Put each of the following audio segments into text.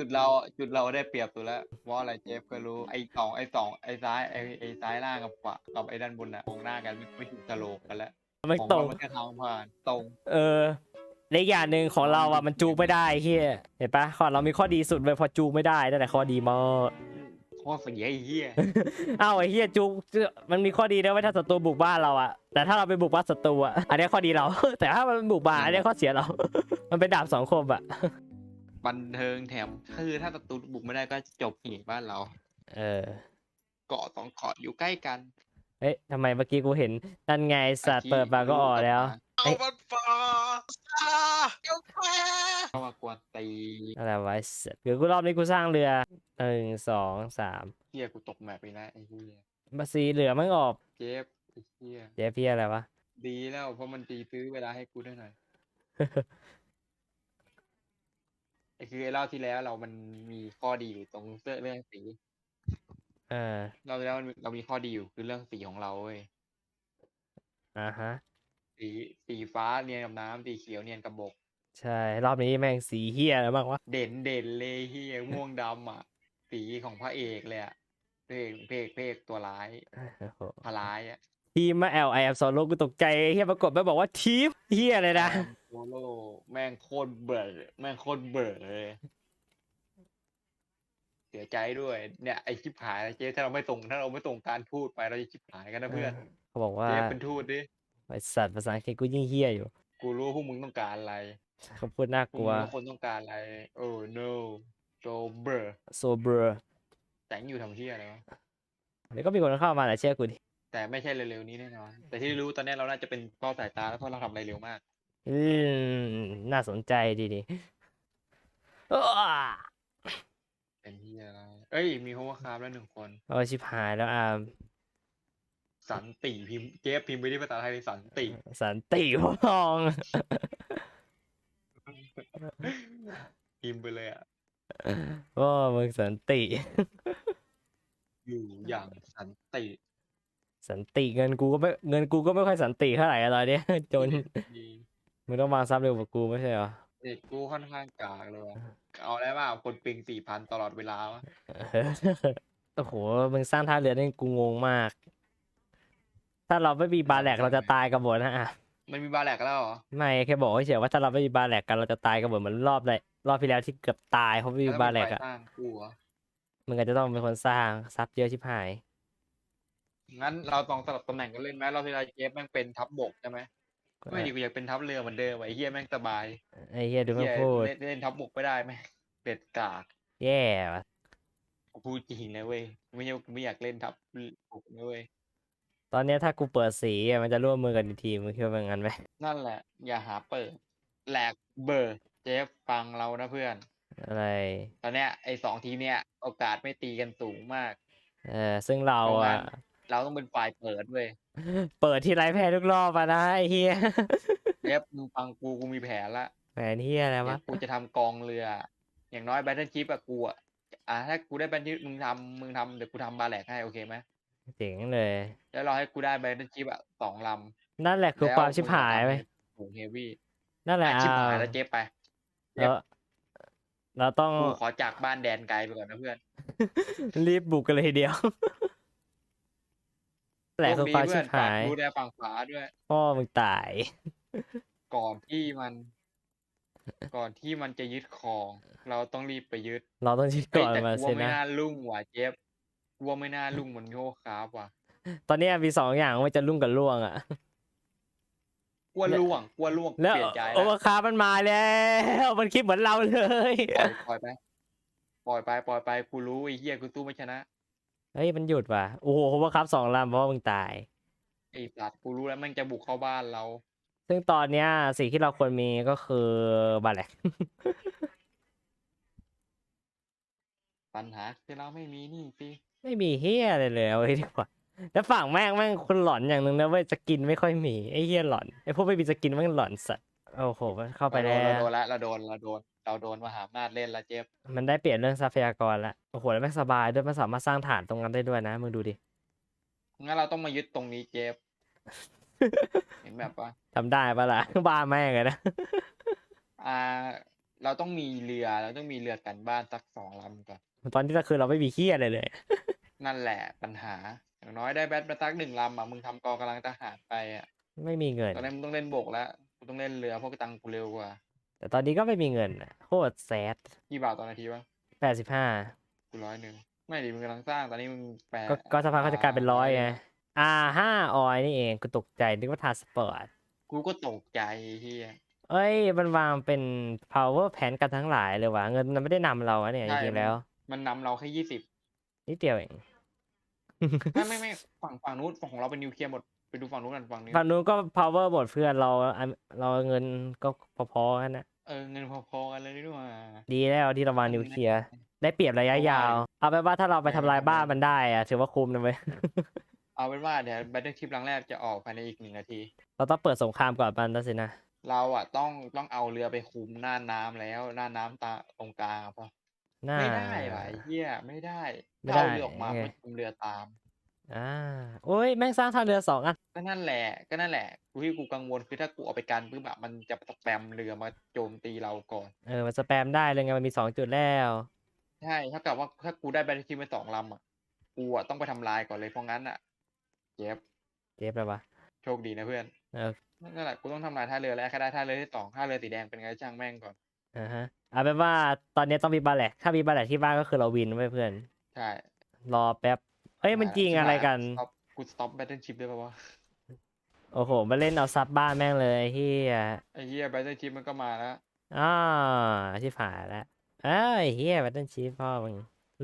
จุดเราจุดเราได้เปรียบตัวแล้วเพราะอะไรเจฟก็รู้ไอ้สองไอ้สองไอ้ซ้ายไอ้ไอ้ซ้ายล่างกับขวากับไอ้ด้านบนน่ะมองหน้ากันไม่ไม่ถูกสโลกกันแล้วมันของตรงเรามันแค่ทางผ่านตรง เออในกอย่างหนึ่งของเราอะมันจูงไม่ได้เฮียเห็นปะข้อเรามีข้อดีสุดเลยพอจูงไม่ได้นั่นแหละข้อดีมากข้อเสียไอ้เหี้ยอ้าวไอ้เฮียจูงมันมีข้อดีนะไว้ยถ้าศัตรูบุกบ้านเราอะแต่ถ้าเราไปบุกบ้านศัตรูอะอันนี้ข้อดีเรา แต่ถ้ามันบุกบ้านอันนี้ข้อเสียเรา มันเป็นดาบสองคมอะ บันเทิงแถมคือถ้าศัตรูบุกไม่ได้ก็จบหีบ้านเรา เออ เกาะสองเกาะอยู่ใกล้กันเฮ้ยทำไมเมื่อกี้กูเห็นนั่นไงสัตว์เปิดมาก็ออกแล้ว เอาบันฟ้าเดี๋ยวแพ้เข้ามากวนตีอะไรวะไอ้สัตว์เดี๋ยวกูรอบนี้กูสร้างเรือหนึ่งสองสามเหี้ยกูตกแมปไปแล้วไอ้เหี้ยมาสีเหลือมันออกเจฟไอ้เหี้ยเจ๊พี่อะไรวะดีแล้วเพราะมันตีซื้อเวลาให้กูได้หน่อยไอ้ คือไอ้รอบที่แล้วเรามันมีข้อดีอยู่ตรงเสื้อเรื่องสีเออเราที่แล้วมันเรามีข้อดีอยู่คือเรื่องสีของเราเว้ยอ่าฮะ สีสีฟ้าเนียนกับน้ำสีเขียวเนียนกับบก ใช่ รอบนี้แม่งสีเฮียอะไรบ้างวะเด่นเด่นเลยเฮียม่วงดำอะ สีของพระเอกเลยอะพระเอกพระเอกพระเอกตัวร้ายโอ้โหพระร้ายอะ ทีมมาแอลไอแอมโซโลกูตกใจเฮียปรากฏไม่บอกว่าทีมเฮียเลยนะโซโล่แม่งโคตรเบื่อแม่งโคตรเบื่อเลย เสียใจด้วย เนี่ยไอชิบหายนะเจ๊ถ้าเราไม่ส่งถ้าเราไม่ส่งการทูตไปเราจะชิบหายกันนะเพื่อนเขาบอกว่าเจ๊เป็นทูตดิไอสัตว์ภาษาอังกฤษกูยิ่งเฮียอยู่ กูรู้ว่าพวกมึงต้องการอะไรเขาพูดน่าพวกกลัมึวงทุกคนต้องการอะไรโอ้ no so เบื่อโซเบอร์แต่งอยู่ทำที่อะไรวะเดี๋ยวก็มีคนเข้ามาแหละเชื่อกูดิ แต่ไม่ใช่เร็วๆนี้แน่นอน แต่ที่รู้ตอนนี้เราน่าจะเป็นเป้าสายตาแล้วเพราะเราทำอะไรเร็วมาก อืมน่าสนใจดีดิอ้าเป็นที่อะไร เอ้ย มีโฮวคาร์แล้วหนึ่งคน โอ้ชิบหายแล้วอามสันติพิมพ์เจฟพิมพ์ไปที่ภาษาไทยเลยสันติ สันติพอง พิมพ์ไปเลยอะว่ามึงสันติ อยู่อย่างสันติ สันติเงินกูก็ไม่เงินกูก็ไม่ค่อยสันติเท่าไหร่อะตอนเนี้ยจนดีมึงต้องวางซับเร็วกว่ากูไม่ใช่เหรอเด็กกูค่อนข้างกากเลยว่ะเอาได้ป่าคนปิงสี่พันตลอดเวลาวะโอ้โหมึงสร้างท่าเรือนี่กูงงมาก ถ้าเราไม่มีบาแหลกเราจะตายกันหมดนะอะมันมีบาแหลกแล้วเหรอไม่แค่บอกเฉยๆว่าถ้าเราไม่มีบาแหลกกันเราจะตายกันหมดเหมือนรอบเลยรอบที่แล้วที่เกือบตายเพราะไม่มีแล้วบามันแหลกไปอะสร้างกูเหรอมึงก็จะต้องเป็นคนสร้างซับเยอะชิบหาย งั้นเราต้องสลับตำแหน่งกันเล่นไหมเราที่เราเจฟแม่งเป็นทัพบกใช่ไหมไม่ดีกูอยากเป็นทัพเรือเหมือนเดิมว่ะไอ้เฮียแม่งสบายไอ้เหี้ยดูไม่เหี้ยพูดเล่นเล่นทับบกไม่ได้ไหมเด็ดกาก แย่ว่ะกูพูดจริงนะเว้ยไม่ใช่ว่ากูไม่อยากเล่นทับบกนะเว้ยตอนเนี้ยถ้ากูเปิดสีอะมันจะร่วมมือกันในทีมมึงคิดว่าเป็นงั้นไหมนั่นแหละ อย่าหาเปิดแหลกเบอร์เจฟฟังเรานะเพื่อน อะไร ตอนเนี้ยไอ้สองทีมเนี้ยโอกาสไม่ตีกันสูงมาก เออซึ่งเราเพราะงั้อะน เราต้องเป็นฝ่ายเปิดเว้ยเปิดที่ไรแพ้ทุกรอบอะนะไอ้เหี้ยเจฟมึงฟังกูกูมีแผนละแผนเหี้ยอะไรเดี๋ยววะกูจะทำกองเรือ อย่างน้อยแบทเทิลชิพอะกูอะอะถ้ากูได้แบทเทิลมึงทำมึงทำเดี๋ยวกูทำบาแหลกให้โอเคไหมเจ๋งเลย แล้วเราให้กูได้แบทเทิลชิพอะสองลำนั่นแหละคือแล้วความชิบหายไหมสูงเฮฟวี่นั่นแหละชิบหายอ่าแล้วเจ๊ไปเราเราต้องกูขอจากบ้านแดนไกลไปก่อนนะเพื่อน รีบบุกกันเลยทีเดียว แหละคือความชิบหายโชคดีเพื่อนฝกดูแลฝั่งขวาด้วยพ่อมึงตาย ก่อนที่มัน ก่อนที่มันจะยึดครอง เราต้องรีบไปยึด เราต้องชิดเฮ้ยก่อนแต่มากูสิว่าไม่นะน่าลุ่งว่ะเจฟกูว่าไม่น่าลุ่งเหมือนโยคราฟว่ะ ตอนเนี้ยมีสองอย่างว่าจะลุ่งกับล่วงอะกลัวล่วงกลัวล่วงแล้วเปลี่ยนใจโอแล้วเวอร์คาร์มันมาแล้วมันคิดเหมือนเราเลย ปล่อยไป ปล่อยไป ปล่อยไปกูรู้ไอ้เหี้ยกูสู้ไม่ชนะ เฮ้ยมันหยุดว่ะโอ้โหโอเวอร์คัพสองลำเพราะว่ามึงตาย ไอ้สัตว์กูรู้แล้วแมันจะบุกเข้าบ้านเรา ซึ่งตอนเนี้ยสิ่งที่เราควรมีก็คือบาแหลก ปัญหาคือเราไม่มีนี่สิไม่มีเฮียอะไรเลยเอาไว้ดีกว่าแล้วฝั่งแม่งแม่งคนหลอนอย่างหนึ่งนะเว้ยสกินไม่ค่อยมีไอ้เฮียหลอนไอ้พวกไม่มีสกินแม่งหลอนสัตว์โอ้โหมันเข้าไปเราแล้โดนว เราโดนละเราโดนเราโดน เราโดนมหาอำนาจเล่นละเจฟมันได้เปลี่ยนเรื่องทรัพยากรละโอ้โหแล้วแม่งสบายด้วยมันสามารถสร้างฐานตรงนั้นได้ด้วยนะมึงดูดิ งั้นเราต้องมายึดตรงนี้เจฟเห็นแบบว่าทำได้ปะล่ะ บ้าแม่งเลยนะ อ่า เราต้องมีเรือเราต้องมีเรือกันบ้านสักสองลำก่อน ตอนนี้ก็คือเราไม่มีเฮียอะไรเลย นั่นแหละปัญหา อย่างน้อยได้แบทมาสักหนึ่งลำอะมึงทำกองกำลังทหารไปอะ ไม่มีเงิน ตอนนี้มึงต้องเล่นบกแล้วกูต้องเล่นเรือเพราะตังค์กูเร็วกว่า แต่ตอนนี้ก็ไม่มีเงินอะโคตรแซดกี่บาทต่อนาทีวะแปดสิบห้ากูร้อยหนึ่งไม่ดิมึงกำลังสร้างตอนนี้มึงแปดก็ก็สภาพกเขาจะกลายเป็นร้อยไงนะอ่าห้าออยนี่เองกูตกใจนึกว่าทาสปอร์ตกูก็ตกใจเฮียเอ้ยมันวางเป็น power pan กันทั้งหลายเลยว่ะเงินมันไม่ได้นำเราอะเนี่ยจใช่ริงๆแล้ว มันนำเราแค่ยี่สิบนิดเดียวเองไม่ไม่ไม่ฝั่งฝั่งนู้นฝั่งของเราเป็นนิวเคลียร์หมดไปดูฝั่งนู้นกันฝั่งนี้ฝั่งนู้นก็ power หมดเพื่อนเราอันเราเงินก็พอๆกันนะ เออเงินพอๆกันเลยนี่หว่าดีแล้วที่เราวางนิวเคลียร์ได้เปรียบระยะยาว เอาไปนว่าถ้าเราไปทำลายบ้านมันได้อะถือว่าคุ้มนะเว้ยเอาเป็นว่าเดี๋ยวแบทเทิลทิปครั้งแรกจะออกภายในอีกหนึ่งนาที เราต้องเปิดสงครามก่อนมันนะสินะ เราอะต้องต้องเอาเรือไปคุมหน้าน้ำแล้วหน้าน้ำตาตรงกลางอะปะน่าไม่ได้ว่ะไอ้เฮียไม่ได้ไม่ถ้าได้เอาเรือออกมาไงก็คุมเรือตาม อ่าโอ้ยแม่งสร้างท่าเรือสองอันก็นั่นแหละ ก็นั่นแหละกูที่กูกังวลคือถ้ากูเอาไปกันปุ๊บแบบมันจะสแปมเรือมาโจมตีเราก่อน เออมันสแปมได้เลยไงมันมีสองจุดแล้วใช่ถ้ากับว่าถ้ากูได้แบตเตอรี่ไปสองลำอะกูอะต้องไปทำลายก่อนเลยเพราะงั้นอะเจ็บเจ็บเลยวะโชคดีนะเพื่อนเออนั่นแหละกูต้องทำลายท่าเรือแล้วแค่ได้ท่าเรือที่สองท่าเรือสีแดงเป็นไงช่างแม่งก่อนอ่าฮะเอาเป็นว่าตอนนี้ต้องมีบาแลกถ้ามีบาแลกที่บ้านก็คือเราวินไว้ยเพื่อน ใช่ รอแป๊บ เอ้ยมันจริงอะไรกันสต็อปกูสต็อปแบตเตอร์ชิพได้ปะวะ โอ้โหมาเล่นเอาซับบ้านแม่งเลยเฮียไอ้เหี้ยแบตเตอร์ชิพมันก็มาแล้วอ่าที่ผ่านแล้วเอ้ยเฮียแบตเทิลชีฟพ่อมึง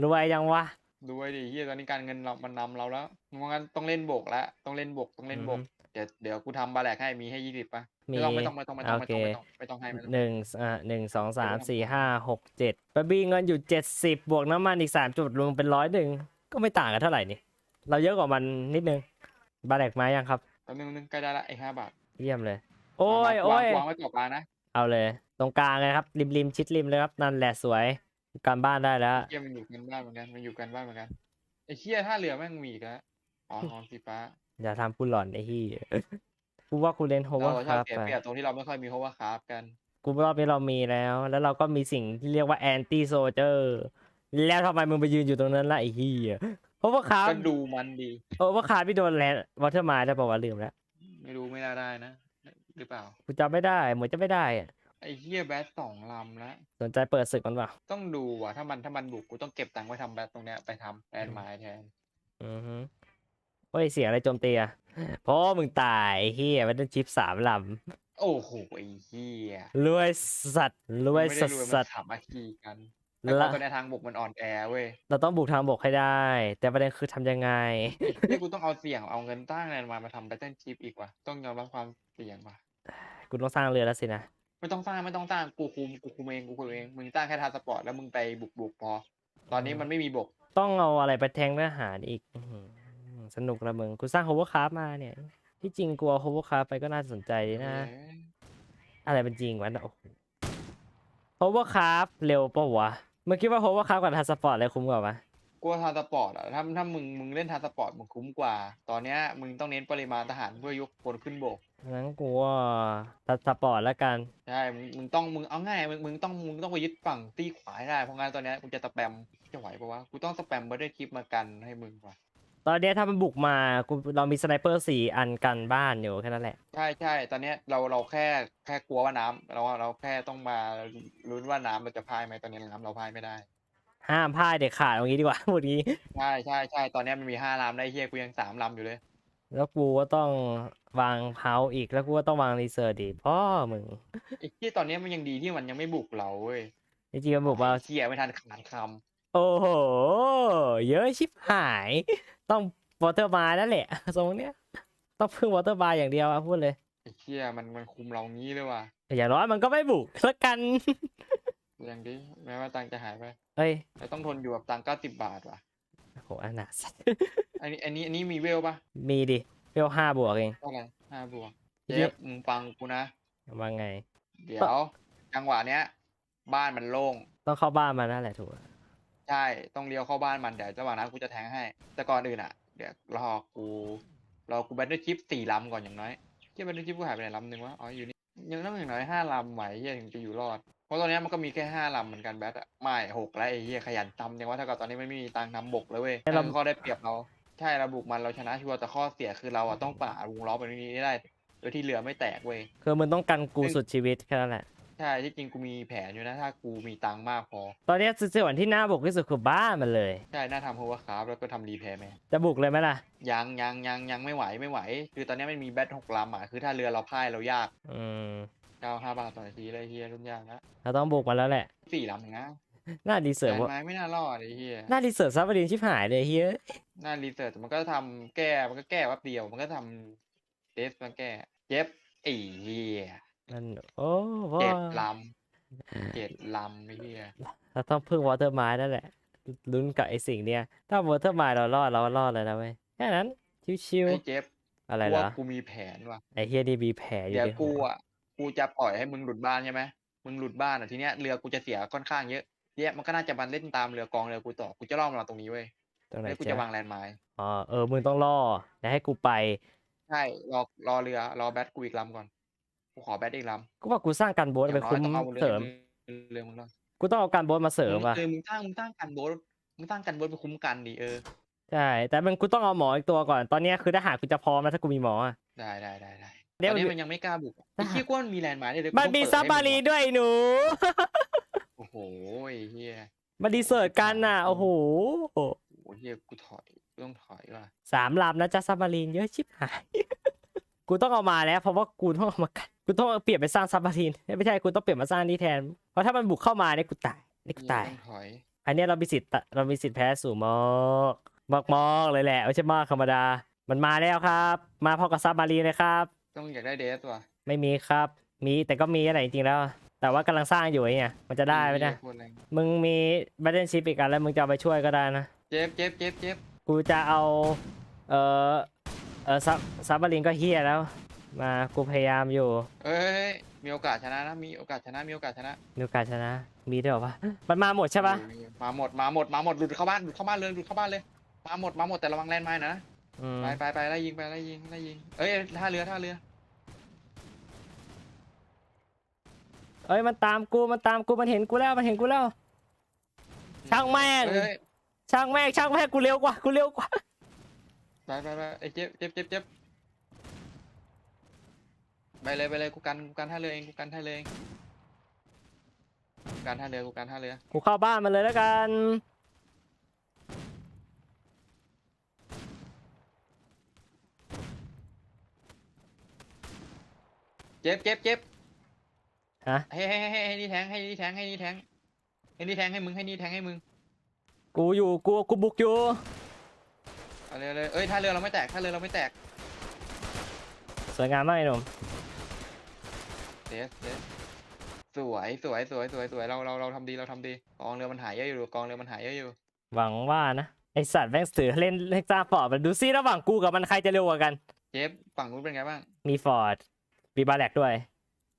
รวยยังวะดูไว้ดิเหี้ยตอนนี้การเงินเรามันนำเราแล้วเพราะงั้นต้องเล่นบกแล้วต้องเล่นบกต้องเล่นบกอือฮึเดี๋ยวเดี๋ยวกูทำบาแลกให้มีให้ยี่สิบป่ะมีไม่ต้องไม่ต้องไม่ต้องไม่ต้องไม่ต้องโอเคไม่ต้องไม่ต้องให้ไม่ต้องหนึ่งอ่าหนึ่งสองสามสี่ห้าหกเจ็ดบะบี้เงินอยู่เจ็ดสิบบวกน้ำมันอีกสามจุดรวมเป็นร้อยหนึ่ง ก็ไม่ต่างกันเท่าไหร่นี่ เราเยอะกว่ามันนิดนึง บาแลกมายังครับแป๊บนึงนึงใกล้ได้ละไอ้ห้าบาท เยี่ยมเลย โอ้ยมาโอ้ยวางวางไว้ต่อกลางนะ เอาเลย ตรงกลางเลยครับ ริมริมชิดริมเลยครับ นั่นแหละสวยการบ้านได้แล้วเหี้ยมันอยู่กันบ้านเหมือนกันมันอยู่กันบ้านเหมือนกันไอ้เหี้ยท่าเรือแม่งมีอีกแล้วอ๋อทองสีฟ้าอย่าทำกูหลอนไอ้ที่กูว่ากูเล่นโฮเวอเราร์ชคอบรับเสียไปเปรียบตรงที่เราไม่ค่อยมีเพราะว่าคราฟกันกูรอบนี้เรามีแล้ว แล้วเราก็มีสิ่งที่เรียกว่าแอนตี้โซเจอร์ แล้วทำไมมึงไปยืนอยู่ตรงนั้นล่ะไอ้ที่เพราะว่าคาร์ก็ดูมันดี เพราะว่าคาร์พี่โดนแลนวอเตอร์มาได้บอกว่าลืมแล้วไม่รู้ไม่น่าได้นะ หรือเปล่า กูจำไม่ได้เหมือนจะไม่ได้อะไอ้เหี้ยแบทสองลำแล้ว สนใจเปิดศึกมันเปล่าต้องดูว่ะถ้ามันถ้ามันบุกกูต้องเก็บตังค์ไว้ทำแบทตรงเนี้ยไปทำแอนไม้แทนอือฮึเฮ้ยเสียงอะไรโจมตีอะเพราะมึงตายไอ้เฮียมันต้องชิปสามลโอ้โหไอ้เหี้ยำรวยสัตว์รวยไม่สัได้ตรวยว์มัสันตว์สามัคคีกัน แต่พอละตอนเนี้ยทางบกมันอ่อนแอเว้ยเราต้องบุกทางบกให้ได้ แต่ประเด็นคือทำยังไง นี่กูต้องเอาเสี่ยงเอาเงินตั้งแอนมามาทำแบทเทิลชิพอีกว่ะต้องยอมรับความเสี่ยงว่ะกูต้องสร้างเรือแล้วสินะไม่ต้องสร้างไม่ต้องสร้างกูคุมกูคุมเองกูคุมเองมึงตั้งแค่ทาสปอร์ตแล้วมึงไปบุกบุกพอ ตอนนี้มันไม่มีบก ต้องเอาอะไรไปแทงทหารอีกอื้อหือสนุกละมึงกูสร้างโฮเวอร์คราฟมาเนี่ย ที่จริงกูเอาโฮเวอร์คราฟไปก็น่าสนใจดีนะเอ้ยอะไรเป็นจริงวะโอ้โหโฮเวอร์คราฟเร็วปะวะ มึงคิดว่าโฮเวอร์คราฟกับทาสปอร์ตอะไรคุ้มกว่าปะกูว่าทาสปอร์ตอะถ้าถ้ามึงมึงเล่นทาสปอร์ตมึงคุ้มกว่า ตอนเนี้ยมึงต้องเน้นปริมาณทหารเพื่อยกพลขึ้นบก งั้นกูว่าทาสปอร์ตแล้วกัน ใช่ มึงมึงต้องมึงเอาง่ายมึงมึงต้องมึงต้องไปยึดฝั่งตีขวาให้ได้ เพราะงั้นตอนเนี้ยกูจะสแปมจะไหวปะวะ กูต้องสแปมบัตเตอร์คลิปมากันให้มึงว่ะ ตอนเนี้ยถ้ามันบุกมากูเรามีสไนเปอร์สี่อันกันบ้านอยู่แค่นั้นแหละ ใช่ใช่ตอนเนี้ยเราเราแค่แค่กลัวว่าน้ำเราเราแค่ต้องมาลุ้นว่าน้ำเราจะพายไหมตอนนี้น้ำเราพายไม่ได้ ห้ามพลาดเด็ดขาดอย่างนี้ดีกว่า พูดงี้ ใช่ใช่ใช่ตอนเนี้ยมันมีห้าลำได้เฮียกูยังสามลำอยู่เลย แล้วกูก็ต้องวางเฮาส์อีกแล้วกูก็ต้องวางรีเซิร์ชอีกพ่อมึงไอ้ที่ตอนเนี้ยมันยังดีที่มันยังไม่บุกเราเว้ยจริงๆมันบุกมาเฮียไม่ทันขานค โอ้โห เยอะชิบหาย ต้องวอเตอร์บาร์นั่นแหละทรงเนี้ย ต้องพึ่งวอเตอร์บาร์อย่างเดียวอะพูดเลยำไอ้เฮียมันมันคุมเรางี้เลยว่ะแต่อย่างน้อยมันก็ไม่บุกแล้วกันอย่างดีแม้ว่าตังค์จะหายไปเอ้ยแต่ต้องทนอยู่กับตังค์เก้าสิบบาทว่ะโอ้โหอนาสัตว์อันนี้อันนี้อันนี้มีเวลปะมีดิเวลห้าบวกเองเท่าไหร่ห้าบวกเยเจ็อะบมึงฟังกูนะว่าไง เดี๋ยวจังหวะเนี้ย บ้านมันโล่งต้องเข้าบ้านมานั่นแหละถูก ใช่ต้องเลี้ยวเข้าบ้านมันเดี๋ยวจังหวะนั้นกูจะแทงให้ แต่ก่อนอื่นอะ เดี๋ยวรอกูรอกูแบตเตอร์ชิปสี่ลำก่อนอย่างน้อยเฮียแบตเตอร์ชิปกูหายไปไหนลำหนึ่งวะอ๋ออยู่นี่ยังต้องอย่างน้อยห้าลำไหวเฮียถึงจะอยู่รอด เพราะตอนเนี้ยมันก็มีแค่ห้าลำเหมือนกันแบทอะไม่หกแล้วไอ้เหี้ยขยันทำยังว่าถ้าเกิดตอนนี้ไม่มีตังค์ทำบกเลยเว้ยแต่เรานั่นคือข้อได้เปรียบเราใช่เราบุกมันเราชนะชัวร์แต่ข้อเสียคือเราอะต้องป่าวงล้อมแบบนี้ได้โดยที่เรือไม่แตกเว้ยคือมึงต้องกันกูซึ่งสุดชีวิตแค่นั้นแหละ ใช่ที่จริงกูมีแผนอยู่นะ ถ้ากูมีตังค์มากพอ ตอนเนี้ยส่วนที่น่าบุกที่สุดคือบ้านมันเลย ใช่น่าทำโฮเวอร์คราฟแล้วก็ทำรีแพร์แมนจะบุกเลยไหมล่ะยังยังยังยังไม่ไหวไม่ไหว คือตอนนี้มันมีแบทหกลำอะคือถ้าเรือเราพ่ายเรายากอืมเก้าห้าบาทต่อนาทีเลยเฮียรุ่นยากนะเราต้องบุกมันแล้วแหละสี่ลำเองนะน่าดีเสิร์ฟแต่ว่าไม้ไม่น่ารอดไอ้เฮียน่าดีเสิร์ฟซับบดีนชิบหายเลยเฮียน่ารีเสิร์ชมันก็ทำแก้มันก็แก้แป๊บเดียว มันก็ทำเทสมาแก้เจ็บไอ้เฮีย มันโอ้พ่อเจ็ดลำเจ็ดลำไอ้เฮียเราต้องพึ่งวอเตอร์ไม้นั่นแหละ ลุ้นกับไอ้สิ่งเนี้ย ถ้าวอเตอร์ไม้เรารอดเรารอดเลยนะเว้ย แค่นั้น ชิวไอ้เจ็บๆอะไรกูเหรอว่ากูมีแผนว่ะ ไอ้เฮียนี่มีแผลอยู่เดี๋ยวในหักูวอะ กูจะปล่อยให้มึงหลุดบ้านใช่ไหมมึงหลุดบ้านอะทีเนี้ยเรือกูจะเสียค่อนข้างเยอะเนี่ยมันก็น่าจะมาเล่นตามเรือกองเรือกูต่อ กูจะล่อมันมาตรงนี้เว้ยตรงไหนแล้วกูจ๊ะจะวางแลนด์ไมน์อ๋อ เออ มึงต้องล่ออย่าให้กูไป ใช่ รอรอเรือรอแบทกูอีกลำก่อน กูขอแบทอีกลำกูว่ากูสร้างการโบสอย่าไปงน้อคุ้ยมต้องเอาเรือเสริม เรือมึงรอดกูต้องเอาการโบสมาเสริมมึงว่ะ เออมึงตั้งมึงตั้งกันโบสมึงตั้งกันโบสไปคุ้มกันดิเออ ใช่ แต่มันกูต้องเอาหมออีกตัวก่อน ตอนเนี้ยคือทหารกูจะพร้อมแล้วถ้ากูมีหมออะ ได้ได้ได้ได้เดี๋ตยว อนนี้มันมันยังไม่กล้าบุกอะได้ไอ้เหี้ยกว่ามันมีแลนด์ไมน์เลยมันมีซับบารีด้วยไอ้หนู โอ้โหไอ้เฮียมาดีเสิร์ตกันน่ะ โอ้โหโอ้โหเฮียกูถอยกูต้องถอยว่ะสามลำนะจ๊ะซับบารีนเยอะชิบหาย กูต้องเอามาแล้ว เพราะว่ากูต้องเอามากัน กูต้องเปลี่ยนไปสร้างซับบารีนไม่ใช่กูต้องเปลี่ยนมาสร้างนี่แทน เพราะถ้ามันบุกเข้ามาเนี่ยกูตายเนี่ยกูเหี้ยตายต้องถอยอันเนี้ยเรามีสิทธิ์ตะเรามีสิทธิ์แพ้สู่มอกมอกมอกเลยแหละไม่ใช่มอกธรรมดา มันมาแล้วครับ มาพร้อมกับซับบารีนเลยครับ ต้องอยากได้เดสว่ะไม่มีครับ มีแต่ก็มีอะไรจริงๆแล้ว แต่ว่ากำลังสร้างอยู่ไอ้เนี่ย มันจะได้ไหมนะเหี้ยโคตรแรงมึงมีบัตเทนชิปอีกอันแล้วมึงจะเอาไปช่วยก็ได้นะ เจ็บเจ็บเจ็บเจ็บกูจะเอา เออเออซับซับบารินก็เฮียแล้ว มากูพยายามอยู่เอ้ยมีโอกาสชนะนะมีโอกาสชนะมีโอกาสชนะมีโอกาสชนะ มีด้วยเหรอวะมันมาหมดใช่ปะมีมาหมดมาหมดมาหมดหลุดเข้าบ้านหลุดเข้าบ้านเลยหลุดเข้าบ้านเลยมาหมดมาหมดแต่ระวังแลนด์ไมน์นะอืมไปไปไปไล่ยิงไปไล่ยิงไล่ยิงเอ้ยท่าเรือท่าเรือเอ้ยมันตามกูมันตามกูมันเห็นกูแล้วมันเห็นกูแล้ว ช่างแม่ง เอ้ยช่างแม่งช่างแม่งกูเร็วกว่ากูเร็วกว่าไปไปไปไอ้เจ็บเจ็บเจ็บเจ็บ ไปเลยไปเลยกูกันกูกันท่าเรือเองกูกันท่าเรือเองกูกันท่าเรือกูกันท่าเรือกูเข้าบ้านมันเลยแล้วกัน เจ็บเจ็บเจ็บฮะ ให้ให้ให้ให้ให้นี่แทงให้นี่แทงให้นี่แทงให้นี่แทงให้มึงให้นี่แทงให้มึงกูอยู่กูกูบุกอยู่เอาเลยเอาเลยเอ้ยท่าเรือเราไม่แตกท่าเรือเราไม่แตกสวยงามมากไอ้หนุ่ม เดสเดสสวยสวยสวยสวยสวยเราเราเราทำดีเราทำดีกองเรือมันหายเยอะอยู่กองเรือมันหายเยอะอยู่ หวังว่านะไอสัตว์แม่งสือเล่นเล่นจ้าฟอร์ดมันดูซิระหว่างกูกับมันใครจะเร็วกว่ากัน เจฟฝั่งนู้นเป็นไงบ้างมีฟอร์ดมีบาแลกด้วย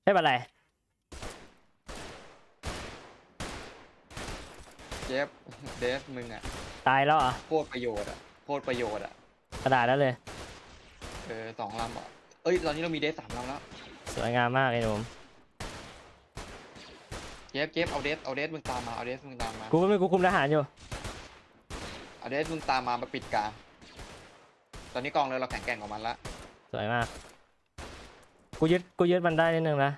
ไม่เป็นไรเจฟเดสมึงอะตายแล้วเหรอะโคตรประโยชน์อะโคตรประโยชน์อะกระดาษแล้วเลย เออสองลำอะเอ้ยตอนนี้เรามีเดสสามลำแล้วส วยงามมากไอ้หนุ่มเจฟเจฟเอาเดสเอาเดสมึงตามมาเอาเดสมึงตามมากูก็ไม่กูคุมทหารอยู่เอาเดสมึงตามมามาปิดกลางตอนนี้กองเรือเราแข็งแกร่งกว่ามันละสวยมากกูยึดกูยึดมันได้นิดนึงนะ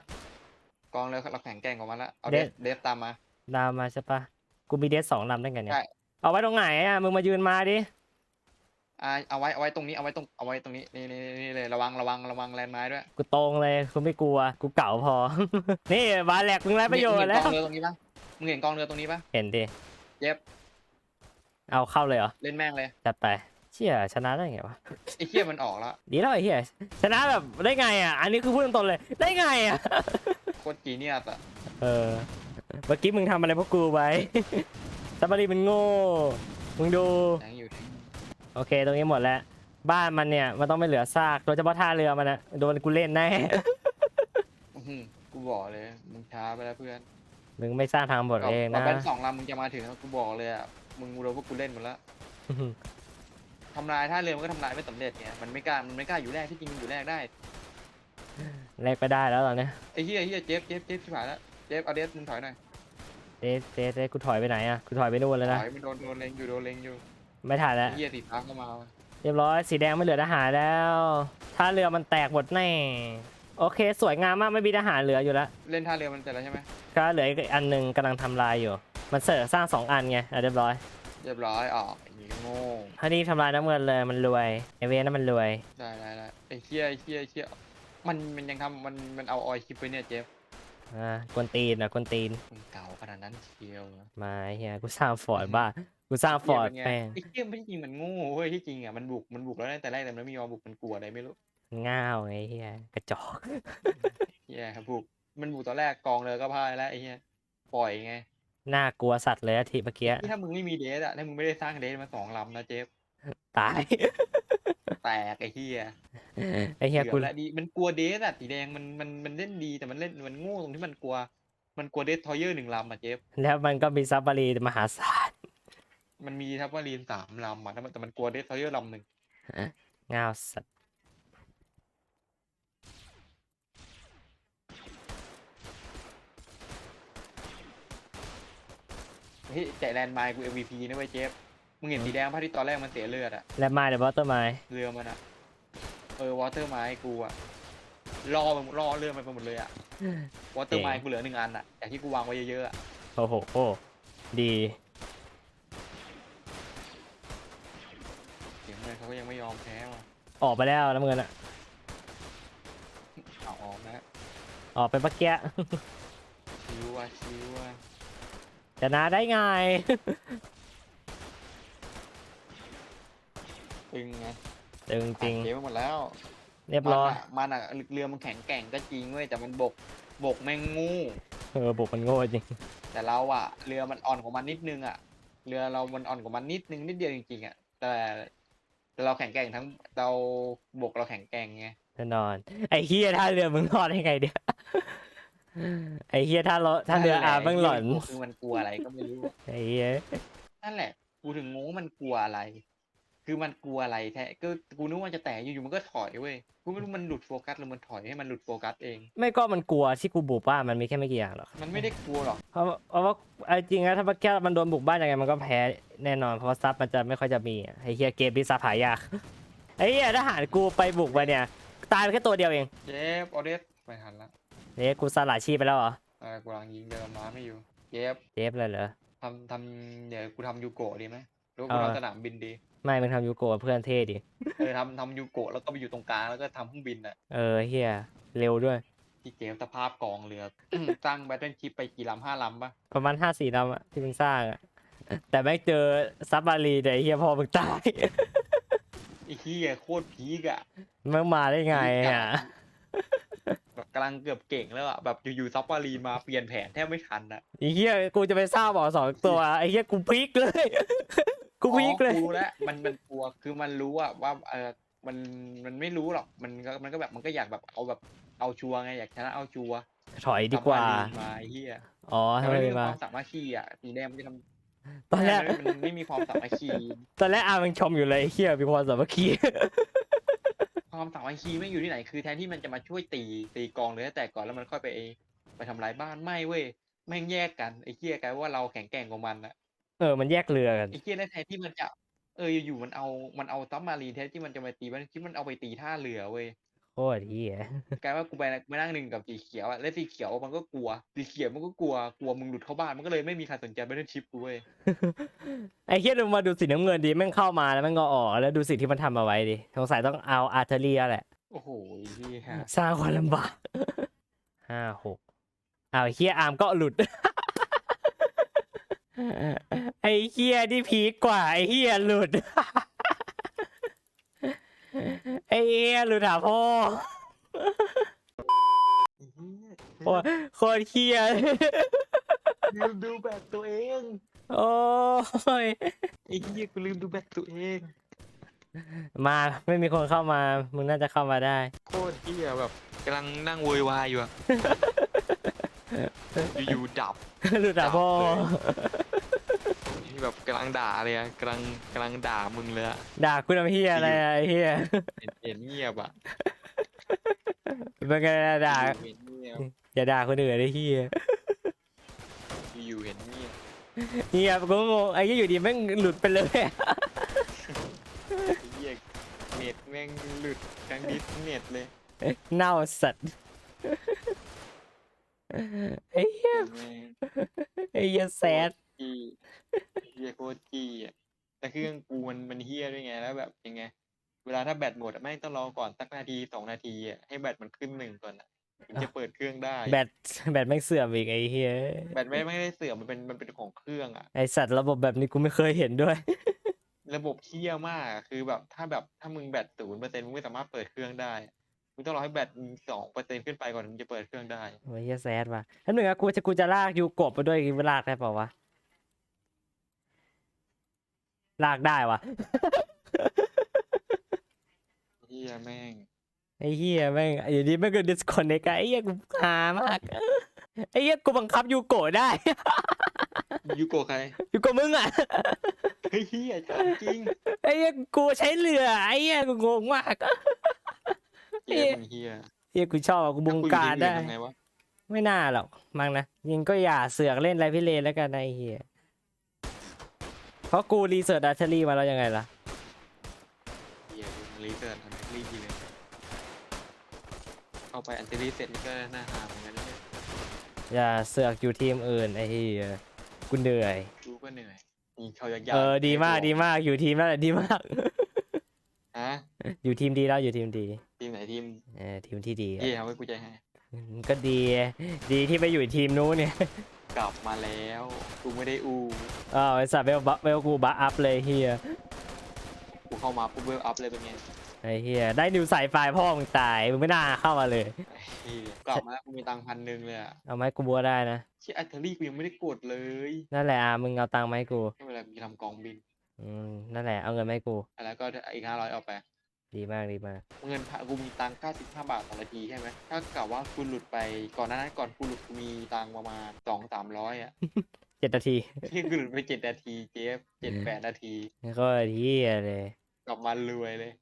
กองเรือเราแข็งแกร่งกว่ามันละเอาเดเดสสเดสตามมาดาวมาใช่ปะกูมีเดสสองลำได้ไงเนี่ใช่ยเอาไว้ตรงไหนอะมึงมายืนมาดิ อ่าเอาไว้เอาไว้ตรงนี้เอาไว้ตรงเอาไว้ตรงนี้นี่นี่นี่เลยระวังระวังระวังแลนด์ไม้ด้วยกูตรงเลยกูไม่กลัวกูเก่าพอ นี่บาแลกมึงไร้ประโยชน์แล้วมึงเห็นกองเรือตรงนี้ปะมึงเห็นกองเรือตรงนี้ปะเห็นดิเย็บเอาเข้าเลยเหรอเล่นแม่งเลยจัดไปเชี่ยชนะได้ไงวะไอ้เหี้ยมันออกแล้วดีแล้วไอ้เหี้ยชนะแบบได้ไงอะอันนี้คือพูดตรงๆเลยได้ไงอะโคตรจีเนียสอะเออเมื่อกี้มึงทำอะไรพวกกูไว้ซับบารีมันโง่มึงดูแทงอยู่แทงโอเค ตรงนี้หมดแล้ว บ้านมันเนี่ยมันต้องไม่เหลือซากโดยเฉพาะท่าเรือมันนะโดนกูเล่นแน่ อื้อหือกูบอกเลย มึงช้าไปแล้วเพื่อนมึงไม่สร้างทางบทเองกว่านะแบนสองลำมึงจะมาถึงอะกูบอกเลยอะมึงโดนพวกกูเล่นหมดแล้วทำลายท่าเรือมันก็ทำลายไม่สำเร็จไงมันไม่กล้า มันไม่กล้าอยู่แรกที่จริงมันอยู่แรกได้ แลกไปได้แล้วตอนเนี้ยไอ้เหี้ยไอ้เหี้ยเจฟเจฟเจฟชิบหายแล้ว เจฟเอาเดสมึงถอยหน่อยเอ๊ะเอ๊ะเอ๊ะกูถอยไปไหนอะกูถอยไปนู่นแล้วถนะอยมันโดนโดนเล็งอยู่โดนเล็งอยู่ ไม่ทันแล้วไอ้เฮียติดตามเข้ามาว่ะเรียบร้อยสีแดงไม่เหลือทหารแล้วท่าเรือมันแตกหมดแน่ โอเค สวยงามมากไม่มีทหารเหลืออยู่แล้ว เล่นท่าเรือมันเสร็จแล้วใช่ไหมก็เหลืออีกอันหนึ่งกำลังทำลายอยู่ มันเสิร์ฟสร้างสองอันไงอะเรียบร้อยเรียบร้อยออกไอ้โง่ถ้านี่ทำลายน้ำเงินเลยมันรวยไอเวนนั่นมันรวย ได้ได้ได้ไอ้เฮียไอ้เฮียไอ้เฮียมันมันยังทำมันมันเอาออยคลิปไปเนี่ยเจฟอ่ากวนตีนอะกวนตีนมึงเก่าขนาดนั้นเชียวเหรอ มาไอ้เฮียกูสร้างฟอร์ดบ้า กูสร้างฟอร์ดเหี้ยแป้เป็นงไงไอ้เฮียไม่จริงมันโง่เว้ยที่จริงอะมันบุกมันบุกแล้วตั้งแต่แรกแต่มันไม่ยอมบุกมันกลัวอะไรไม่รู้ง่าวไงไอ้เฮียกระจอกเฮียบุกมันบุกตอนแรกกองเลยก็พ่ายแล้วไอ้เฮียปล่อยไงน่ากลัวสัตว์เลยอะทีเมื่อกี้ที่ถ้ามึงไม่มีเดสอะถ้ามึงไม่ได้สร้างเดสมาสองลำนะเจฟตายแตกไอ้เฮียไอ้เฮียเกืกูอบแล้วดีมันกลัวเดสอะสีแดงมันมันมันเล่นดีแต่มันเล่นมันโง่ตรงที่มันกลัว มันกลัวเดสทอยเยอร์หนึ่งลำอะเจฟแล้วมันก็มีซับบารีมหาศาล มันมีทัพวารีนสามลำอะแต่มันแต่มันกลัวเดสทอยเยอร์ลำหนึ่งง่าวสัตว์เฮ้ยใจแลนด์ไมล์กู MVP นะเว้ยเจฟมึงเห็นสีแดงป่ะที่ตอนแรกมันเสียเลือดอะและมาเดอะบอตเตอร์ไมเรือมันอะเออวอเตอร์ไมล์กูอะรอมันรอเรือมันไปหมดเลยอะวอเตอร์ไมล์กูเหลือหนึ่งอันอะจากที่กูวางไว้เยอะๆอะโอ้โหโอ้ดี เสียงเงินเขาก็ยังไม่ยอมแพ้ว่ะออกไปแล้วน้ำเงินอะเอาออกนะออกไปเมื่อกี้ ชิวว่ะชิวว่ะชนะได้ไง ตึงไงตึงจริงอัดเกมไปหมดแล้วเรียบร้อยมันอะมันอะเรือมันแข็งแกร่งก็จริงเว้ยแต่มันบกบกแม่งงูเออบุกมันโง่จริงแต่เราอะเรือมันอ่อนกว่ามันนิดนึงอะเรือเรามันอ่อนกว่ามันนิดนึงนิดเดียวจริงๆอะแต่แต่ เราแข็งแกร่งทั้งเราบกเราแข็งแกร่งไงแน่นอน ไอ้เฮียท่าเรือมึงรอดได้ไงเดียวไอ้เฮียท่ารถท่าเรืออามึงหล่อนคือมันกลัวอะไรก็ไม่รู้ไอ้เฮียนั่นแหละ กูถึงงงว่ามันกลัวอะไร คือมันกลัวอะไรแท้ก็กูนึกว่าจะแตกอยู่ๆมันก็ถอยเว้ยกูไม่รู้มันหลุดโฟกัสหรือมันถอยให้มันหลุดโฟกัสเอง ไม่ก็มันกลัวที่กูบุกบ้านมันมีแค่ไม่กี่อย่างหรอกมันไม่ได้กลัวหรอกเพราะเพราะว่าเอาจริงนะถ้าแค่มันโดนบุกบ้านยังไงมันก็แพ้แน่นอนเพราะว่าซับมันจะไม่ค่อยจะมีอะไอ้เฮียเกมที่ซับหายากไอ้เฮียทหารกูไปบุกไปเนี่ย ตายไปแค่ตัวเดียวเองเจฟออเดสไปหันละเนี่ยกูสละชีพไปแล้วเหรอเออกูกำลังยิงเรือม้าไม่อยู่เจฟเจฟเลยเหรอทำทำเดี๋ยวกูทำยูโกะดีไหมหรือว่ากูเออทำสนามบินดี ไม่มึงทำยูโกะเพื่อนเท่ดิ เออทำทำยูโกะแล้วก็ไปอยู่ตรงกลางแล้วก็ทำเครื่องบินอะเออเฮียเร็วด้วย ที่เจฟสภาพกองเรือสร้างแบตเทิลชิปไปกี่ลำห้าลำปะประมาณห้าสี่ลำอะที่มึงสร้างอะแต่แม่งเจอซับมารีแต่ยไอ้เฮียพอมึงตาย ไอ้เหี้ยโคตรพีกอะมึงมาได้ไงอะแบบกำลังเกือบเก่งแล้วอะแบบอยู่ๆซับวารีนมาเปลี่ยนแผนแทบไม่ทันอะไอ้เฮียกูจะไปสร้างบ่อสองตัวไอ้เฮียกูพลิกเลย กูพลิกเลยอ๋อกูรู้แล้วมันมันกลัวคือมันรู้อะว่าเออมันมันไม่รู้หรอกมันก็มันก็แบบมันก็อยากแบบเอาแบบเอาชัวร์ไงอยากชนะเอาชัวร์ถอยดีกว่าซับรีนมาไอ้เหี้ยอ๋อแต่ทำไมมันไม่ไม่มีคมาวามสามัคคีอะสีแดงมันจะทำตอนแรก มันไม่มีความสามัคคีตอนแรกอามึงชมอยู่เลยไอ้เฮียมีความสามัคคี ความสามัคคีไม่อยู่ที่ไหนคือแทนที่มันจะมาช่วยตีตีกองเลยแต่ก่อนแล้วมันค่อยไปไปทำลายบ้านไม่เว้ยแม่งแยกกันไอ้เหี้ยกลายว่าเราแข็งแกร่งกว่ามันอะ เออ มันแยกเรือกัน ไอ้เหี้ยแล้วแทนที่มันจะ เอออยู่ๆมันเอามันเอาซับมารีนแทนที่มันจะมาตีมันที่มันเอาไปตีท่าเรือเว้ยโคตรเฮียกลายว่ากูไปไปนั่งหนึ่งกับสีเขียวอะแล้วสีเขียวมันก็กลัวสีเขียวมันก็กลัวกลัวมึงหลุดเข้าบ้านมันก็เลยไม่มีใครสนใจแบทเทิลชิพกูเว้ยไอ้เฮียดูมาดูสีน้ำเงินดีแม่งเข้ามาแล้วแม่งก็ออกแล้วดูสิ่งที่มันทำเอาไว้ดิสงสัยต้องเอาอาร์เทอรี่แหละโอ้โหไอ้เหี้ยสร้างความลำบากห้าหกเอาวไอ้เฮียอาร์มก็หลุด ไอ้เฮียที่พีคกว่า ไอ้เฮียหลุด ไอ้เฮียหลุดหาพ่อโอ้ยโคตรเฮียลืมดูแบบตัวเอง โอ้ยไอ้เหี้ยกูลืมดูแบบตัวเอง มาไม่มีคนเข้ามา มึงน่าจะเข้ามาได้ โคตรเหี้ยแบบกำลังนั่งโวยวายอยู่อะ อยู่ๆดับ หลุดหาพ่อนี่แบบกำลังด่าเลยอะกำลังกำลังด่ามึงเลยอะด่าคุณทำเฮียอะไรอะไอ้เฮียเห็นเห็นเงียบอะเป็นไงล่ะด่าเห็นเงียบอย่าด่าคนอื่นไอ้เฮียเฮียกูงงไอ้เหี้ยอยู่ดีแม่งหลุดไปเลยอะไอ้เหี้ยเน็ตแม่งหลุดทั้งดิสเน็ตเลย เน่าสัตว์ ไอ้เหี้ยแม่งไอ้เหี้ยแซดจี้เฮียโคตรจี้อะแต่เครื่องกูมันมันเฮี้ยด้วยไงแล้วแบบยังไง เวลาถ้าแบตหมดอะแม่งต้องรอก่อนสักนาทีสองนาทีอะให้แบตมันขึ้นหนึ่งก่อนอะถึงจะเปิดเครื่องได้ แบตแบตแม่งเสื่อมอีกไอ้เหี้ยแบตไม่ไม่ได้เสื่อมมันเป็นมันเป็นของเครื่องอะ ไอสัตว์ระบบแบบนี้กูไม่เคยเห็นด้วย ระบบเที่ยมากอะคือแบบถ้าแบบถ้ามึงแบตศูนย์เปอร์เซ็นต์มึงไม่สามารถเปิดเครื่องได้อะ มึงต้องรอให้แบตสองเปอร์เซ็นต์ขึ้นไปก่อนถึงจะเปิดเครื่องได้โอ้ยเฮียแซดว่ะท่านหนึ่งอะกูจะกูจะลากยูกบไปด้วยกูลากได้เปล่าวะ ลากได้วะเฮียแม่งไอ้เฮียแม่งอยู่ดีแม่งก็ disconnect อะไอ้เฮียกูหามากไอ้เฮียกูบังคับยูโกะได้ ยูโกะใครยูโกะมึงอะเฮ้ยเฮียถามจริง ไอ้เฮียกูใช้เรือไอ้เฮียกูงงมาก เฮียมึงเฮียเฮียกูชอบอะกูบงการได้แล้วกูอยู่ทีมอื่นทำไงวะไม่น่าหรอกมั้งนะยิงก็อย่าเสือกเล่นไรพิเรนแล้วกันนะไอ้เฮียเพราะกูรีเสิร์ชอัลเทอรี่มาแล้วยังไงล่ะ เฮียมึงรีเสิร์ชทำไมรีบดีเลยเข้าไปอันติรีเสร็จนี่ก็น่าหาเหมือนกันนะเนี่ยอย่าเสือกอยู่ทีมอื่นไอ้เฮียกูเหนื่อยกูก็เหนื่อยยิงเขายากๆเออดีมากไอ้โดีมากอยู่ทีมแล้วแหละดีมาก ฮะอยู่ทีมดีแล้วอยู่ทีมดี ทีมไหนทีมเออทีมที่ดีเฮียทำให้กูใจให้อืมก็ดี ดีที่ไปอยู่ทีมนู้นเนี่ย กลับมาแล้วกูไม่ได้อูอ้าวไอสัตว์เวลบัฟเวลกูบัฟอัพเลยเฮียกูเข้ามาปุ๊บเวลอัพเลยเป็นไงไอเฮียได้นิวสายไฟพ่อมึงตายมึงไม่น่าเข้ามาเลยเฮียกลับมาแล้วกูมีตังค์พันหนึ่งเลยอะเอาไหมกูบัวได้นะเชี่ยอัลเทอรี่กูยังไม่ได้กดเลยนั่นแหละอะมึงเอาตังค์มาให้กูไม่เป็นไรกูจะทำกองบิน อืมนั่นแหละเอาเงินมาให้กู แล้วก็อีกห้าร้อยเอาไป ดีมากดีมาก เงินพะกูมีตังค์95 บาทต่อนาทีใช่ไหม ถ้าเกิดว่ากูหลุดไปก่อนหน้านั้นก่อนกูหลุดกูมีตังค์ประมาณสองสามร้อยอะ เจ็ดนาที ที่กูหลุดไปเจ็ดนาทีเจฟเจ็ดแปดนาทีก็เฮียเลย กลับมารวยเลย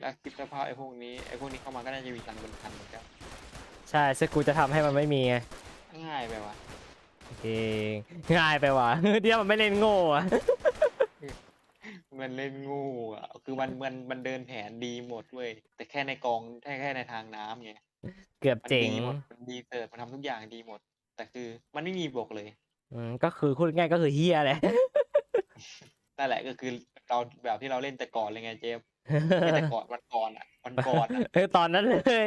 แล้วคิดสภาพไอ้พวกนี้ไอ้พวกนี้เข้ามาก็น่าจะมีตังค์เป็นพันเหมือนกันใช่ซึ่งกูจะทำให้มันไม่มีไงง่ายไปวะ เองง่ายไปว่ะ เดี๋ยวมันไม่เล่นโง่อะ มันเล่นงูอะ คือมันมันมันเดินแผนดีหมดเว้ย แต่แค่ในกองแค่แค่ในทางน้ำไงเกือบมันเจ๋งดีหมดมันดีเสิร์ฟมันทำทุกอย่างดีหมด แต่คือมันไม่มีบวกเลย อืมก็คือพูดง่ายก็คือเฮียแหละนั่นแหละก็คือเราแบบที่เราเล่นแต่ก่อนเลยไงเจฟไม่แต่ก่อนวันก่อนอะวันก่อนอะเออตอนนั้นเลย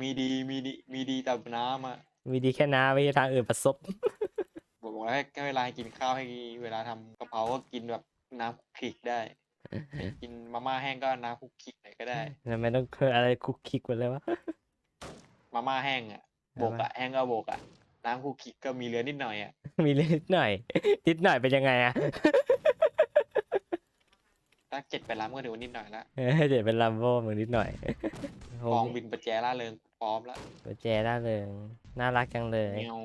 มีดีมีดีมีดีแต่น้ำอะมีดีแค่น้ำไม่ใช่ทางอื่นประสบบอกบอกแล้วให้แค่เวลากินข้าวให้เวลาทำกะเพราก็กินแบบ น้ำคลุกคลิกได้กินมาม่าแห้งก็น้ำคลุกคลิกหน่อยก็ได้ ทำไมต้องเคยอะไรคุกคิกไปเลยวะ มาม่าแห้งอะบกอะแห้งก็บกอะน้ำคลุกคลิกก็มีเหลือนิดหน่อยอะ มีนิดหน่อยนิดหน่อยเป็นยังไงอะ ถ้าเจ็ดไปล้ำก็ถือว่านิดหน่อยละเออเดี๋ยวเป็นลัมโบ้มึงนิดหน่อยโอ้กองบินประแจล่าเริงพร้อมแล้วหัวแจได้เลยน่ารักจังเลย เงา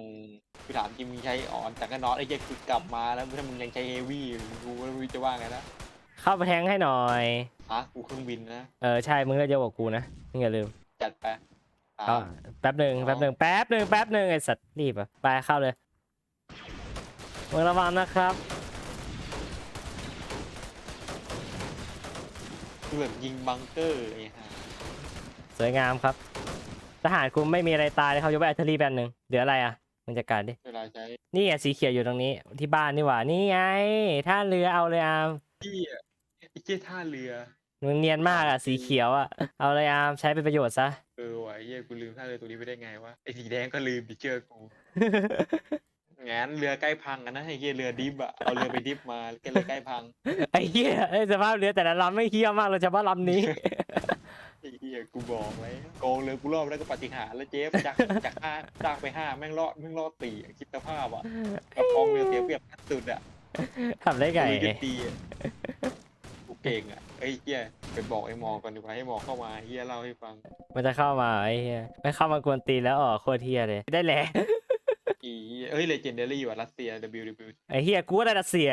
คือถามจริงมึงใช้อ่อนแต่ก็น็อตไอ้เจ๊คือกลับมาแล้วถ้ามึงยังใช้เฮฟวี่กูไม่รู้จะว่าไงนะเข้าไปแทงให้หน่อยฮะกูเครื่องบินนะเออใช่ มึงก็เยอะกว่ากูนะมึงอย่าลืมจัดไปสาก็มแป๊บหนึ่งสองแป๊บหนึ่งแป๊บหนึ่งแป๊บหนึ่งไอสัตว์รีบอะไปเข้าเลยมึงระวังนะครับ คือแบบยิงบังเกอร์ไอ้ห่าสวยงามครับ ทหารกูไม่มีอะไรตายเลยเขายกไปอัลเทอรี่แป๊บหนึ่งเหลืออะไรอะมึงจัดการดิ เวลาใช้นี่ไงสีเขียวอยู่ตรงนี้ที่บ้านนี่หว่า นี่ไงท่าเรือเอาเลยอามที่อะไอ้เจ๊ท่าเรือ มึงเนียนมากอะสีเขียวอะเอาเลยอามใช้เป็นประโยชน์ซะ เออว่ะไอ้เหี้ยกูลืมท่าเรือตัวนี้ไปได้ไงวะไอ้สีแดงก็ลืมดิเจอกู งั้นเรือใกล้พังกันนะไอ้เหี้ยเรือดิฟอะเอาเรือไปดิฟมาก็เลยใกล้พังไอ้เหี้ยไอ้สภาพเรือแต่ละลำไม่เหี้ยมากเลยเฉพาะลำนี้ ไอ้เหี้ยกูบอกไว้กองเรือกูรอบแล้วก็ปาฏิหารย์แล้วเจ๊จากจากห้าจากไปห้าแม่งรอดแม่งรอดสี่อะคิดสภาพอะกับกองเรือเสียเปรียบขั้นสุดอะ ทำได้ไง กูจะตีอะกูเก่งอะไอ้เหี้ยไปบอกไอ้หมอก่อนดีกว่าให้หมอเข้ามาไอ้เหี้ยเล่าให้ฟังมันจะเข้ามาไอ้เหี้ยไม่เข้ามากวนตีนแล้วอ๋อโคตรเหี้ยเลย ได้แหละอี เอ้ยเลเจนเดอรี่ว่ะรัสเซีย WW ไอ้เฮียกูก็ได้รัสเซีย